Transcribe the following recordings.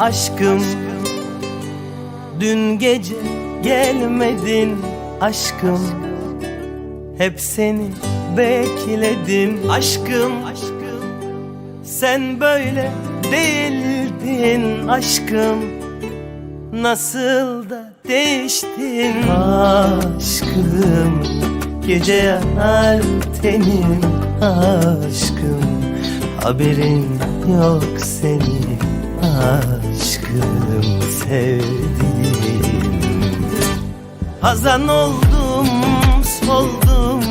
aşkım Dün gece gelmedin aşkım. Hep seni bekledim aşkım. Sen böyle değildin aşkım. Nasıl da değiştin aşkım. Gece yanar tenim aşkım. Haberin yok senin aşkım sevdiğim. Hazan oldum soldum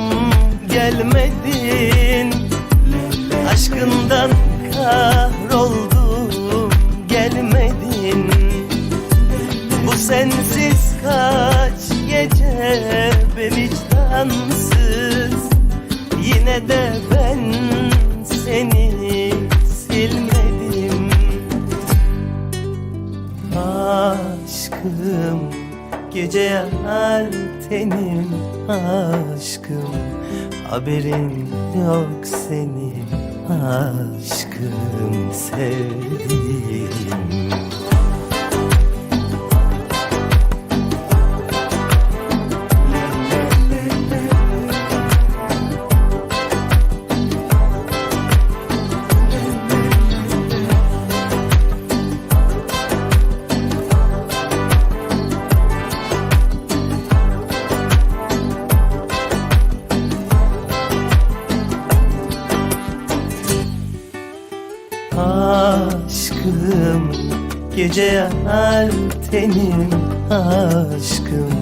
gelmedin. Aşkından kahroldum gelmedin. Bu sensiz kaç Aşkım Gece yanar tenim aşkım Haberin yok senin aşkım sevdiğim Aşkım Gece yanar tenim aşkım.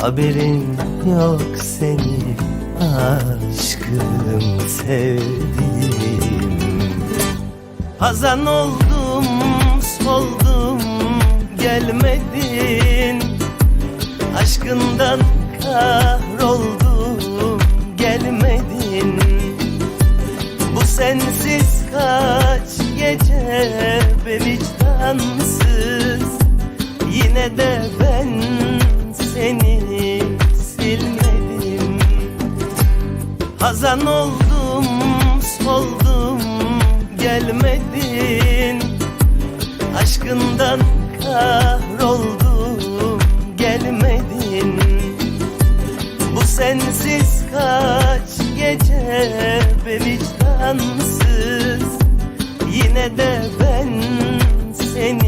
Haberin yok senin aşkım sevdiğim. Hazan oldum soldum gelmedin. Aşkından kahroldum gelmedin. Bu sensiz kaç gece be vicdansız. Yine de ben seni silmedim. Hazan oldum soldum gelmedin. Aşkından kahroldum gelmedin. Bu sensiz kaç gece be vicdansız yine de ben seni